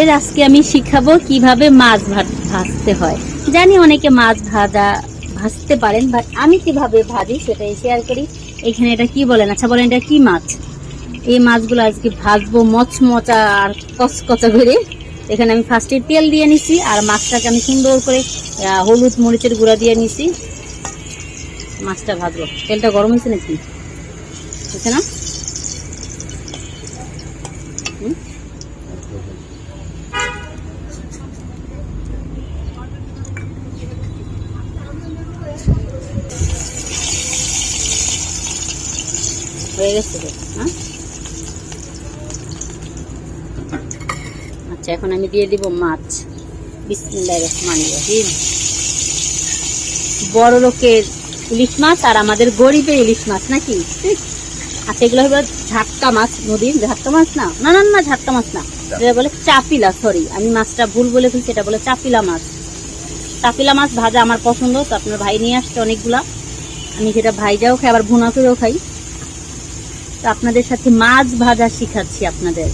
আপনাদের আজকে আমি শিখাবো কীভাবে মাছ ভাজ- ভাজতে হয়। জানি অনেকে মাছ ভাজা ভাজতে পারেন বাট আমি কীভাবে ভাজি সেটাই শেয়ার করি। এখানে এটা কি বলেন? আচ্ছা বলেন এটা কি মাছ? এই মাছগুলো আজকে ভাজবো মচমচা আর কচকচা করে। এখানে আমি ফার্স্টে তেল দিয়ে নিছি আর মাছটাকে আমি সুন্দর করে হলুদ মরিচের গুঁড়া দিয়ে নিছি। মাছটা ভাজবো। তেলটা গরম হয়েছে নাকি? হয়েছে না? হয়ে গেছে হ্যাঁ? আচ্ছা এখন আমি দিয়ে দিব মাছ। রহিম। বড় লোকের ইলিশ মাছ আর আমাদের গরিবের ইলিশ মাছ নাকি? আচ্ছা এগুলো হলো ঝাটকা মাছ নদীর ঝাটকা মাছ না? না না না ঝাটকা মাছ না। এটা বলে চাপিলা সরি আমি মাছটা ভুল বলে ফেলছি এটা বলে চাপিলা মাছ। চাপিলা মাছ ভাজা আমার পছন্দ তো আপনার ভাই নিয়ে আসছে অনেকগুলা। আমি সেটা ভাইজাও খাই আবার ভুনা করেও খাই। আপনাদের সাথে মাছ ভাজা শিখাচ্ছি আপনাদের।